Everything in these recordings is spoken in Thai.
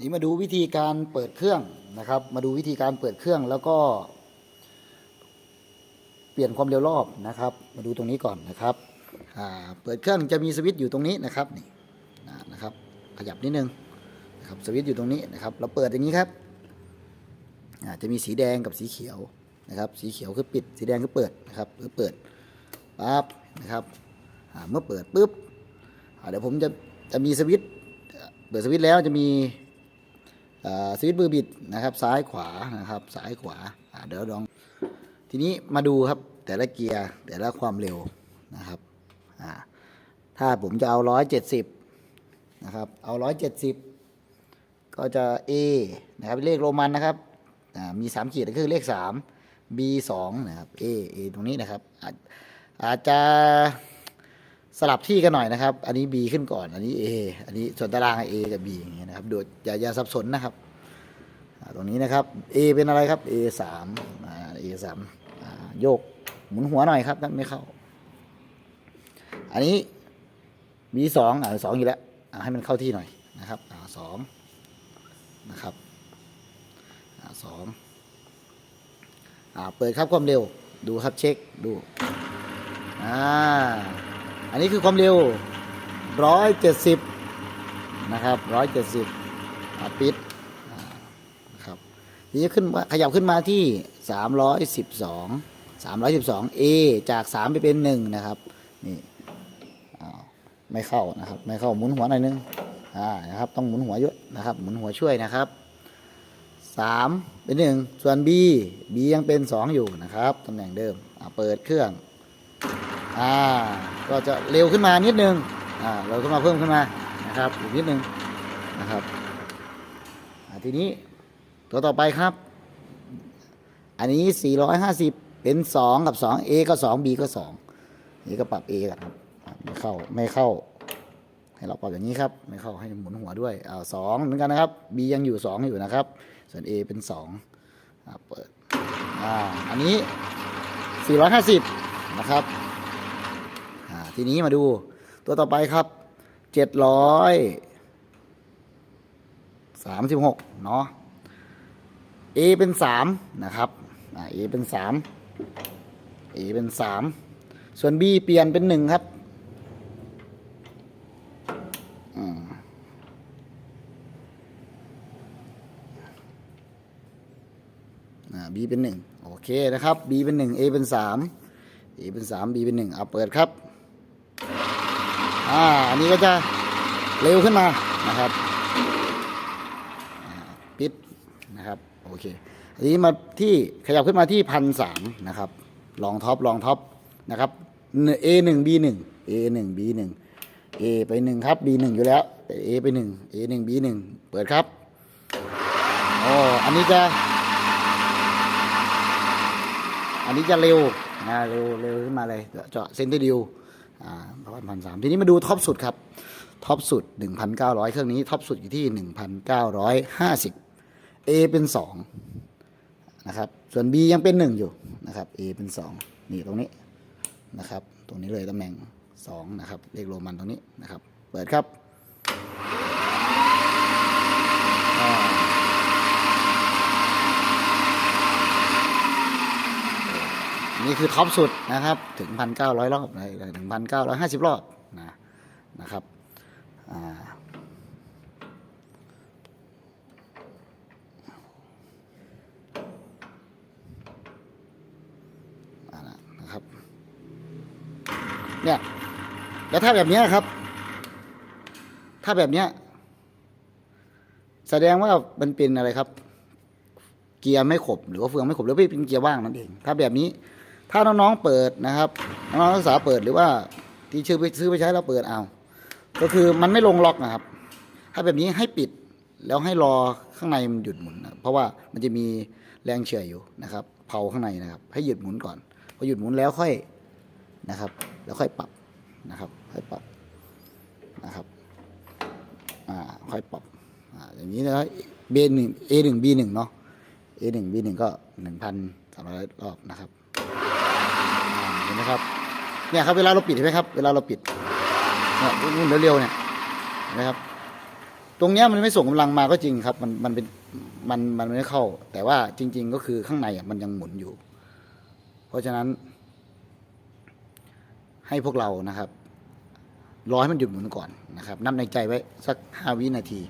นี่มาดูวิธีการเปิดเครื่องนะครับ มาดูวิธีการเปิดเครื่องแล้วก็ เปลี่ยนความเร็วรอบนะครับ มาดูตรงนี้ก่อนนะครับเปิดเครื่องจะมีสวิตช์อยู่ตรงนี้นะครับนี่นะครับ ขยับนิดนึงนะครับสวิตช์อยู่ตรงนี้นะครับ เราเปิดอย่างนี้ครับจะมีสีแดงกับสีเขียวนะครับ สีเขียวคือปิดสีแดงคือเปิดนะครับคือเปิดปั๊บนะครับเมื่อเปิดปุ๊บเดี๋ยวผมจะจะมีสวิตช์เปิดสวิตช์แล้วจะมี สวิตช์มือบิดนะครับซ้ายขวานะครับซ้ายขวาเดี๋ยวลองทีนี้มาดูครับแต่ละเกียร์แต่ละความเร็วนะครับถ้าผมจะเอาร้อยเจ็ดสิบนะครับเอาร้อยเจ็ดสิบก็จะ A นะครับเลขโรมันนะครับมีสามขีดก็คือเลขสาม B สองนะครับ A A ตรงนี้นะครับอาจอาจจะสลับที่กันหน่อยนะครับ อันนี้ B ขึ้นก่อน อันนี้ A อันนี้ส่วนตาราง A กับ B อย่างเงี้ยนะครับ โดยอย่าอย่าสับสนนะครับ ตรงนี้นะครับ A เป็นอะไรครับ A สามอ่า A สามอ่าโยกหมุนหัวหน่อยครับนั่นไม่เข้า อันนี้ B สองอ่าสองอยู่แล้วให้มันเข้าที่หน่อยนะครับอ่าสองนะครับอ่าสองอ่าเปิดครับความเร็วดูครับเช็คดูอ่าอันนี้คือความเร็วร้อยเจ็ดสิบนะครับร้อยเจ็ดสิบปิด ทีนี้ขึ้นมาขยับขึ้นมาที่ 312 312 A จาก 3 ไปเป็น 1 นะครับนี่ไม่เข้านะครับ ไม่เข้าหมุนหัวหน่อยนึงอ่านะครับต้องหมุนหัวเยอะนะครับ หมุนหัวช่วยนะครับ3เป็น 1 ส่วน B B ยังเป็น 2 อยู่นะครับตำแหน่งเดิมเปิดเครื่องอ่าก็จะเร็วขึ้นมานิดนึงอ่าเร็วขึ้นมาเพิ่มขึ้นมานะครับอีกนิดนึงนะครับทีนี้ ตัวต่อไปครับ อันนี้ 450 เป็น 2 กับ 2 A ก็ 2 B ก็ 2 นี่ก็ปรับ A กันครับ ไม่เข้า ไม่เข้า ให้เราปรับอย่างนี้ครับ ไม่เข้า ให้หมุนหัวด้วยอ่าสองเหมือนกันนะครับ B ยังอยู่ 2 อยู่นะครับ ส่วน A เป็น2อ่าเปิด อ่า อันนี้ 450 นะครับ อ่า ทีนี้มาดูตัวต่อไปครับ736 เนาะ A เป็นสามนะครับอ่า A เป็นสาม A เป็นสามส่วน B เปลี่ยนเป็นหนึ่งครับอ่า B เป็นหนึ่งโอเคนะครับ B เป็นหนึ่ง A เป็นสาม A เป็นสาม B เป็นหนึ่งเอาเปิดครับอ่าอันนี้ก็จะเร็วขึ้นมานะครับปิดนะครับ โอเคอันนี้มาที่ขยับขึ้นมาที่พันสามนะครับลองท็อปลองท็อปนะครับ A หนึ่ง B หนึ่ง A หนึ่ง B หนึ่ง A ไปหนึ่งครับ B หนึ่งอยู่แล้วแต่ A ไปหนึ่ง A หนึ่ง B หนึ่งเปิดครับอ๋ออันนี้จะอันนี้จะเร็วนะเร็วเร็วขึ้นมาเลยเจาะเซนเตอร์ดิวอ่าประมาณพันสามทีนี้มาดูท็อปสุดครับท็อปสุด 1,900 เครื่องนี้ท็อปสุดอยู่ที่ 1,950 A เป็น2นะครับ ส่วน B ยังเป็น 1 อยู่นะครับ A เป็น 2 นี่ตรงนี้นะครับ ตรงนี้เลยตำแหน่ง 2 นะครับ เลขโรมันตรงนี้นะครับ เปิดครับนี่คือท็อปสุดนะครับ ถึง 1,900 รอบถึง 1,950 รอบนะนะครับอ่าละนะครับ เนี่ยแล้วถ้าแบบนี้ครับ ถ้าแบบนี้แสดงว่ามันเป็นอะไรครับ เกียร์ไม่ขบ หรือว่าเฟืองไม่ขบหรือว่าเป็นเกียร์ว่างนั่นเอง ถ้าแบบนี้ถ้าน้องๆเปิดนะครับน้องนักศึกษาเปิดหรือว่าที่ชื่อไปซื้อไปใช้แล้วเปิดเอาก็คือมันไม่ลงล็อกนะครับ ถ้าแบบนี้ให้ปิดแล้วให้รอข้างในมันหยุดหมุนนะเพราะว่ามันจะมีแรงเฉื่อยอยู่นะครับ เผาข้างในนะครับ ให้หยุดหมุนก่อนพอหยุดหมุนแล้วค่อยนะครับ แล้วค่อยปรับนะครับ ค่อยปรับนะครับอ่าค่อยปรับอ่าอย่างนี้นะเบหนึ่งเอหนึ่งบีหนึ่งเนาะเอหนึ่งบีหนึ่งก็หนึ่งพันสามร้อยรอบนะครับเห็นไหมครับเนี่ยครับเวลาเราปิดเห็นไหมครับเวลาเราปิดเนี่ยรุ่นเร็วๆเนี่ยนะครับตรงเนี้ยมันไม่ส่งกำลังมาก็จริงครับ มันมันเป็นมันมันไม่เข้า แต่ว่าจริง ๆ ก็คือข้างในอะมันยังหมุนอยู่ เพราะฉะนั้น ให้พวกเรานะครับรอให้มันหยุดหมุนก่อนนะครับนับในใจไว้สักห้าวินาที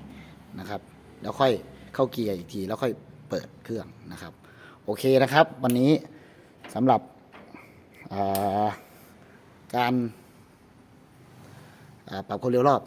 นะครับ แล้วค่อยเข้าเกียร์อีกที แล้วค่อยเปิดเครื่องนะครับ โอเคนะครับ วันนี้สำหรับาการปรับความเร็วรอบ